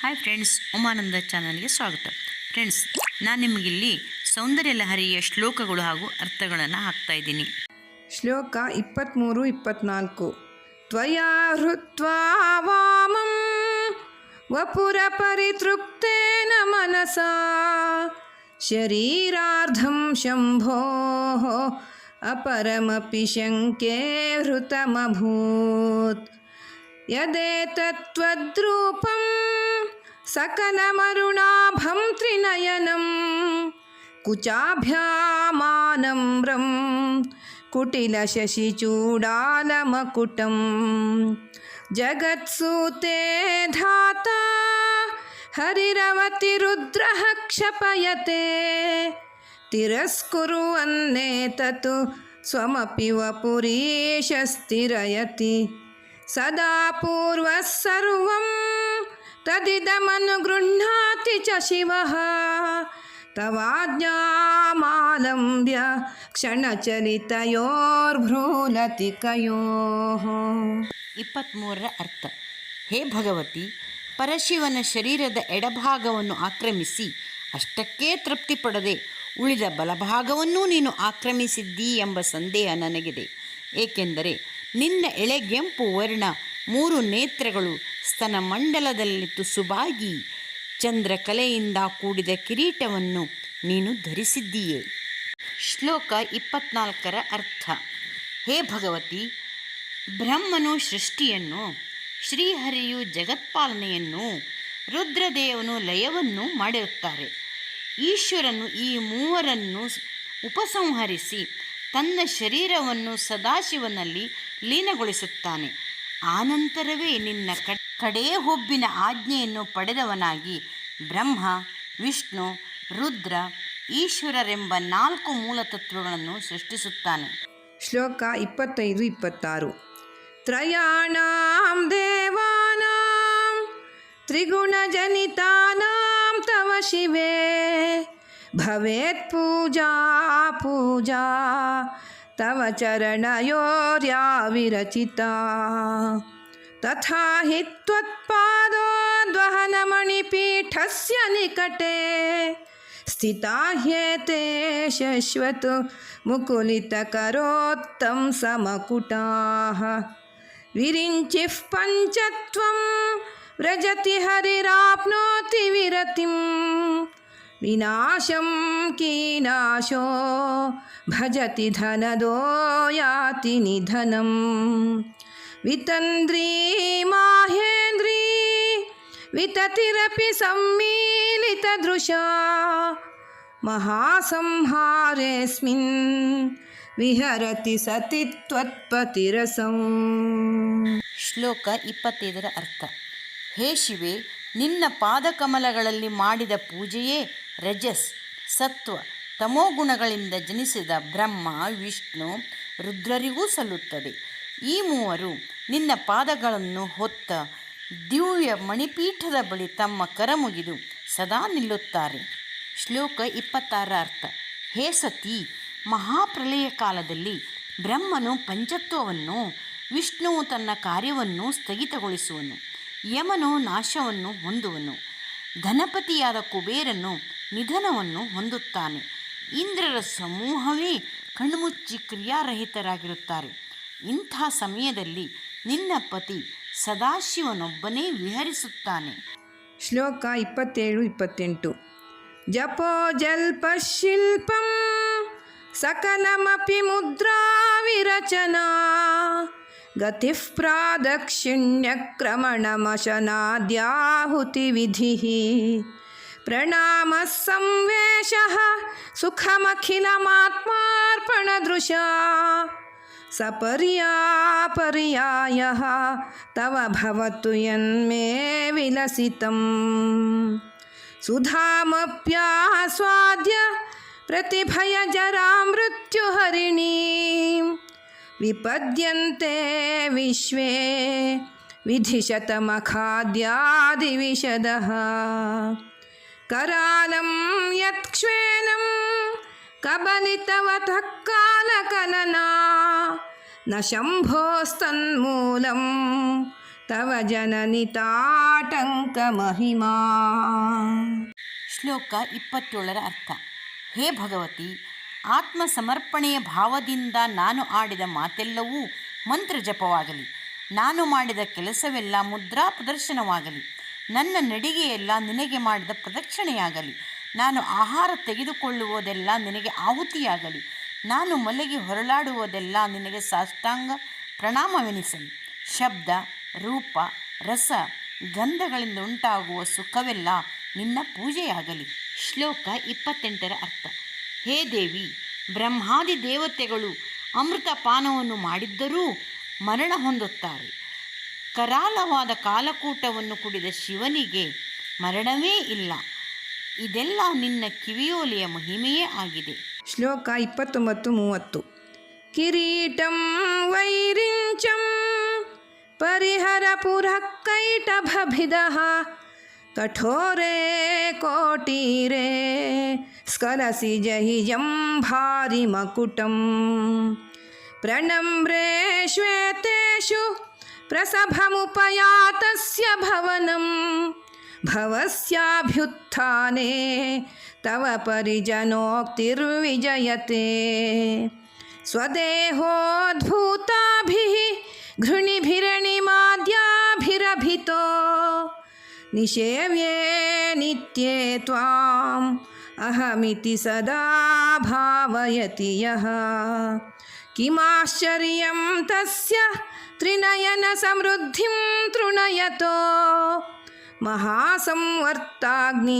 Hi friends Umananda ಚಾನಲ್ಗೆ ಸ್ವಾಗತ. Friends ನಾನು ನಿಮಗಿಲ್ಲಿ ಸೌಂದರ್ಯ ಲಹರಿಯ ಶ್ಲೋಕಗಳು ಹಾಗೂ ಅರ್ಥಗಳನ್ನು ಹಾಕ್ತಾ ಇದ್ದೀನಿ. ಶ್ಲೋಕ ಇಪ್ಪತ್ತ್ಮೂರು ಇಪ್ಪತ್ನಾಲ್ಕು. ತ್ವಯಾ ಹೃತ್ವಾ ವಾಮಂ ವಪುರ ಪರಿತೃಪ್ತೇನ ಮನಸ ಶರೀರಾರ್ಧಂ ಶಂಭೋ ಅಪರಮಪಿ ಶಂಕೆ ಹೃತಮಭೂತ್ ಯದೇತತ್ವದ್ರೂಪಂ सकलमरुणाभं त्रिनयनं कुचाभ्यामानम्रं कुटिलशशिचूडालमकुटं। जगत्सूते धाता हरिरवतिरुद्रः क्षपयते। तिरस्कुर्वन्नेतत् स्वमपि वपुरीशस्तिरयति सदा पूर्वः सर्वं तदिदमनुगृह्णाति च शिवः तवाज्ञामालम्ब्य क्षणचलितयोर्भ्रूलतिकयोः ಇಪ್ಪತ್ತ್ಮೂರರ ಅರ್ಥ ಹೇ ಭಗವತಿ ಪರಶಿವನ ಶರೀರದ ಎಡಭಾಗವನ್ನು ಆಕ್ರಮಿಸಿ ಅಷ್ಟಕ್ಕೇ ತೃಪ್ತಿ ಪಡದೆ ಉಳಿದ ಬಲಭಾಗವನ್ನೂ ನೀನು ಆಕ್ರಮಿಸಿದ್ದೀ ಎಂಬ ಸಂದೇಹ ನನಗಿದೆ ಏಕೆಂದರೆ ನಿನ್ನ ಎಳೆಗೆಂಪು ವರ್ಣ ಮೂರು ನೇತ್ರಗಳು ಸ್ತನ ಮಂಡಲದಲ್ಲಿ ತುಸುಬಾಗಿ ಚಂದ್ರಕಲೆಯಿಂದ ಕೂಡಿದ ಕಿರೀಟವನ್ನು ನೀನು ಧರಿಸಿದ್ದೀಯೆ. ಶ್ಲೋಕ ಇಪ್ಪತ್ನಾಲ್ಕರ ಅರ್ಥ. ಹೇ ಭಗವತಿ, ಬ್ರಹ್ಮನು ಸೃಷ್ಟಿಯನ್ನು, ಶ್ರೀಹರಿಯು ಜಗತ್ಪಾಲನೆಯನ್ನು, ರುದ್ರದೇವನು ಲಯವನ್ನು ಮಾಡಿರುತ್ತಾರೆ. ಈಶ್ವರನು ಈ ಮೂವರನ್ನು ಉಪಸಂಹರಿಸಿ ತನ್ನ ಶರೀರವನ್ನು ಸದಾಶಿವನಲ್ಲಿ ಲೀನಗೊಳಿಸುತ್ತಾನೆ. ಆನಂತರವೇ ನಿನ್ನ ಕ ಕಡೇ ಹುಬ್ಬಿನ ಆಜ್ಞೆಯನ್ನು ಪಡೆದವನಾಗಿ ಬ್ರಹ್ಮ, ವಿಷ್ಣು, ರುದ್ರ, ಈಶ್ವರರೆಂಬ ನಾಲ್ಕು ಮೂಲತತ್ವಗಳನ್ನು ಸೃಷ್ಟಿಸುತ್ತಾನೆ. ಶ್ಲೋಕ ಇಪ್ಪತ್ತೈದು, ಇಪ್ಪತ್ತಾರು. ತ್ರಯಾಣಾಂ ದೇವಾನಾಂ, ತ್ರಿಗುಣಜನಿತಾನಾಂ ತವ ಶಿವೆ. ಭವೇತ್ ಪೂಜಾ ಪೂಜಾ, ತವ ಚರಣಯೋರ್ಯಾ तथा हि त्वत्पादोद्वहनमणिपीठस्य निकटे स्थिता ह्येते शश्वत् मुकुलितकरोत्तं समकुटाः। विरिञ्चिः पञ्चत्वं व्रजति हरिराप्नोति विरतिं। विनाशं कीनाशो भजति धनदो याति निधनम्। ವಿತಂದ್ರಿ ಮಾಹೇಂದ್ರಿ, ವಿತತಿರಪಿ ಸಮ್ಮಿಲಿತ ದೃಶ, ಮಹಾಸಂಹಾರೇಸ್ಮಿನ್ ವಿಹರತಿ ಸತಿ ತ್ವತ್ಪತಿರಸಂ ಶ್ಲೋಕ ಇಪ್ಪತ್ತೈದರ ಅರ್ಥ. ಹೇ ಶಿವೆ, ನಿನ್ನ ಪಾದಕಮಲಗಳಲ್ಲಿ ಮಾಡಿದ ಪೂಜೆಯೇ ರಜಸ್, ಸತ್ವ, ತಮೋಗುಣಗಳಿಂದ ಜನಿಸಿದ ಬ್ರಹ್ಮ, ವಿಷ್ಣು ರುದ್ರರಿಗೂ ಸಲ್ಲುತ್ತದೆ. ಈ ಮೂವರು ನಿನ್ನ ಪಾದಗಳನ್ನು ಹೊತ್ತ ದಿವ್ಯ ಮಣಿಪೀಠದ ಬಳಿ ತಮ್ಮ ಕರಮುಗಿದು ಸದಾ ನಿಲ್ಲುತ್ತಾರೆ. ಶ್ಲೋಕ ಇಪ್ಪತ್ತಾರ ಅರ್ಥ. ಹೇ ಸತಿ ಮಹಾಪ್ರಲಯ ಕಾಲದಲ್ಲಿ ಬ್ರಹ್ಮನು ಪಂಚತ್ವವನ್ನು ವಿಷ್ಣುವು ತನ್ನ ಕಾರ್ಯವನ್ನು ಸ್ಥಗಿತಗೊಳಿಸುವನು, ಯಮನು ನಾಶವನ್ನು ಹೊಂದುವನು, ಧನಪತಿಯಾದ ಕುಬೇರನು ನಿಧನವನ್ನು ಹೊಂದುತ್ತಾನೆ, ಇಂದ್ರರ ಸಮೂಹವೇ ಕಣ್ಮುಚ್ಚಿ ಕ್ರಿಯಾರಹಿತರಾಗಿರುತ್ತಾರೆ. ಇಂಥ ಸಮಯದಲ್ಲಿ ನಿನ್ನ ಪತಿ ಸದಾಶಿವನೊಬ್ಬನೇ ವಿಹರಿಸುತ್ತಾನೆ. ಶ್ಲೋಕ ಇಪ್ಪತ್ತೇಳು, ಇಪ್ಪತ್ತೆಂಟು. ಜಪೋ ಜಲ್ಪಶಿಲ್ಪಂ ಸಕಲಮಪಿ ಮುದ್ರಾ ವಿರಚನಾ ಗತಿಃ ಪ್ರಾದಕ್ಷಿಣ್ಯಕ್ರಮಣಮಶನಾದ್ಯಾಹುತಿವಿಧಿः ಪ್ರಣಾಮः ಸಂವೇಶः ಸುಖಮಖಿಲಮಾತ್ಮಾರ್ಪಣದೃಶಾ सपर्यापर्यायः तव भवतु यन्मे विलसितं सुधामप्यास्वाद्य प्रतिभयजरा मृत्युहरिणीं। विपद्यन्ते विश्वे विधिशतमखाद्यादिविशदः करालं ಕಬಲಿತವ ತಕ್ಕಾಲಕಲನ ನ ಶಂಭೋಸ್ತನ್ಮೂಲಂ ತವ ಜನನಿತಾಟಂಕ ಮಹಿಮಾ ಶ್ಲೋಕ ಇಪ್ಪತ್ತೇಳರ ಅರ್ಥ. ಹೇ ಭಗವತಿ ಆತ್ಮ ಸಮರ್ಪಣೆಯ ಭಾವದಿಂದ ನಾನು ಆಡಿದ ಮಾತೆಲ್ಲವೂ ಮಂತ್ರ ಜಪವಾಗಲಿ ನಾನು ಮಾಡಿದ ಕೆಲಸವೆಲ್ಲ ಮುದ್ರಾ ಪ್ರದರ್ಶನವಾಗಲಿ ನನ್ನ ನಡಿಗೆಯೆಲ್ಲ ನಿನಗೆ ಮಾಡಿದ ಪ್ರದಕ್ಷಿಣೆಯಾಗಲಿ. ನಾನು ಆಹಾರ ತೆಗೆದುಕೊಳ್ಳುವುದೆಲ್ಲ ನಿನಗೆ ಆಹುತಿಯಾಗಲಿ. ನಾನು ಮಲಗಿ ಹೊರಳಾಡುವುದೆಲ್ಲ ನಿನಗೆ ಸಾಷ್ಟಾಂಗ ಪ್ರಣಾಮವೆನಿಸಲಿ. ಶಬ್ದ, ರೂಪ, ರಸ ಗಂಧಗಳಿಂದ ಉಂಟಾಗುವ ಸುಖವೆಲ್ಲ ನಿನ್ನ ಪೂಜೆಯಾಗಲಿ. ಶ್ಲೋಕ ಇಪ್ಪತ್ತೆಂಟರ ಅರ್ಥ. ಹೇ ದೇವಿ, ಬ್ರಹ್ಮಾದಿ ದೇವತೆಗಳು ಅಮೃತ ಪಾನವನ್ನು ಮಾಡಿದ್ದರೂ ಮರಣ ಹೊಂದುತ್ತಾರೆ. ಕರಾಲವಾದ ಕಾಲಕೂಟವನ್ನು ಕುಡಿದ ಶಿವನಿಗೆ ಮರಣವೇ ಇಲ್ಲ. ಇದೆಲ್ಲ ನಿನ್ನ ಕಿವಿಯೋಲೆಯ ಮಹಿಮೆಯೇ ಆಗಿದೆ. ಶ್ಲೋಕ ಇಪ್ಪತ್ತೊಂಬತ್ತು ಮೂವತ್ತು. ಕಿರೀಟಂ ವೈರಿಂಚಂ ಪರಿಹರ ಪುರಃಕೈಟಭಿದಃ ಕಠೋರೆ ಕೋಟೀರೆ ಸ್ಕಲಸಿ ಜಹಿಜಂ ಭಾರಿ ಮಕುಟಂ ಪ್ರಣಮ್ರೇ ಶ್ವೇತೇಶು ಪ್ರಸಭಮುಪಯಾತಸ್ಯ ಭವನಂ भवस्याभ्युत्थाने तव परिजनोक्तिर्विजयते। स्वदेहोद्भूताभिः घृणिभिरणिमाद्याभिरभितो। निषेव्ये नित्ये त्वाम् अहमिति सदा भावयति यः। किमाश्चर्यं तस्य त्रिनयनसमृद्धिं तृणयतो। ಮಹಾಸಂವರ್ತಾಗ್ನಿ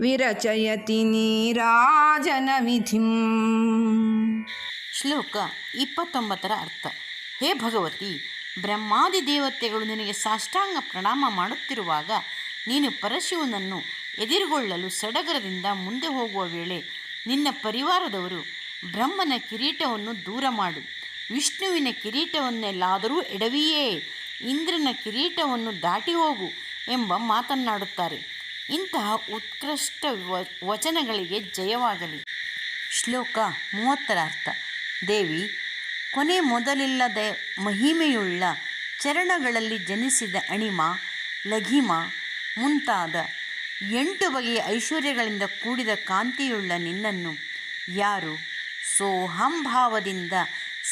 ವಿರಚಯತಿ ನೀರಾಜನ ವಿಧಿಂ. ಶ್ಲೋಕ ಇಪ್ಪತ್ತೊಂಬತ್ತರ ಅರ್ಥ. ಹೇ ಭಗವತಿ, ಬ್ರಹ್ಮಾದಿ ದೇವತೆಗಳು ನಿನಗೆ ಸಾಷ್ಟಾಂಗ ಪ್ರಣಾಮ ಮಾಡುತ್ತಿರುವಾಗ ನೀನು ಪರಶಿವನನ್ನು ಎದುರುಗೊಳ್ಳಲು ಸಡಗರದಿಂದ ಮುಂದೆ ಹೋಗುವ ವೇಳೆ ನಿನ್ನ ಪರಿವಾರದವರು ಬ್ರಹ್ಮನ ಕಿರೀಟವನ್ನು ದೂರ ಮಾಡು. ವಿಷ್ಣುವಿನ ಕಿರೀಟವನ್ನೆಲ್ಲಾದರೂ ಎಡವಿಯೇ, ಇಂದ್ರನ ಕಿರೀಟವನ್ನು ದಾಟಿ ಹೋಗು. ಎಂಬ ಮಾತನ್ನಾಡುತ್ತಾರೆ. ಇಂತಹ ಉತ್ಕೃಷ್ಟ ವಚನಗಳಿಗೆ ಜಯವಾಗಲಿ. ಶ್ಲೋಕ ಮೂವತ್ತರ ಅರ್ಥ. ದೇವಿ, ಕೊನೆ ಮೊದಲಿಲ್ಲದ ಮಹಿಮೆಯುಳ್ಳ ಚರಣಗಳಲ್ಲಿ ಜನಿಸಿದ ಅಣಿಮ, ಲಘಿಮ, ಮುಂತಾದ ಎಂಟು ಬಗೆಯ ಐಶ್ವರ್ಯಗಳಿಂದ ಕೂಡಿದ ಕಾಂತಿಯುಳ್ಳ ನಿನ್ನನ್ನು ಯಾರು ಸೋಹಂಭಾವದಿಂದ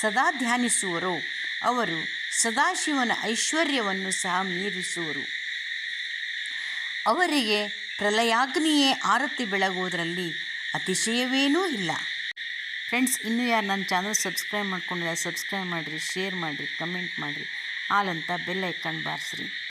ಸದಾ ಧ್ಯಾನಿಸುವರೋ, ಅವರು ಸದಾಶಿವನ ಐಶ್ವರ್ಯವನ್ನು ಸಹ ಮೀರಿಸುವರು. ಅವರಿಗೆ ಪ್ರಲಯಾಗ್ನಿಯೇ ಆರತಿ ಬೆಳಗುವುದರಲ್ಲಿ ಅತಿಶಯವೇನೂ ಇಲ್ಲ. ಫ್ರೆಂಡ್ಸ್ ಇನ್ನೂ ಯಾರು ನನ್ನ ಚಾನಲ್ ಸಬ್ಸ್ಕ್ರೈಬ್ ಮಾಡ್ಕೊಂಡಿಲ್ಲ ಸಬ್ಸ್ಕ್ರೈಬ್ ಮಾಡಿರಿ ಶೇರ್ ಮಾಡಿರಿ ಕಮೆಂಟ್ ಮಾಡಿರಿ. ಹಾಲಂತ ಬೆಲ್ ಐಕನ್ ಬಾರಿಸ್ರಿ.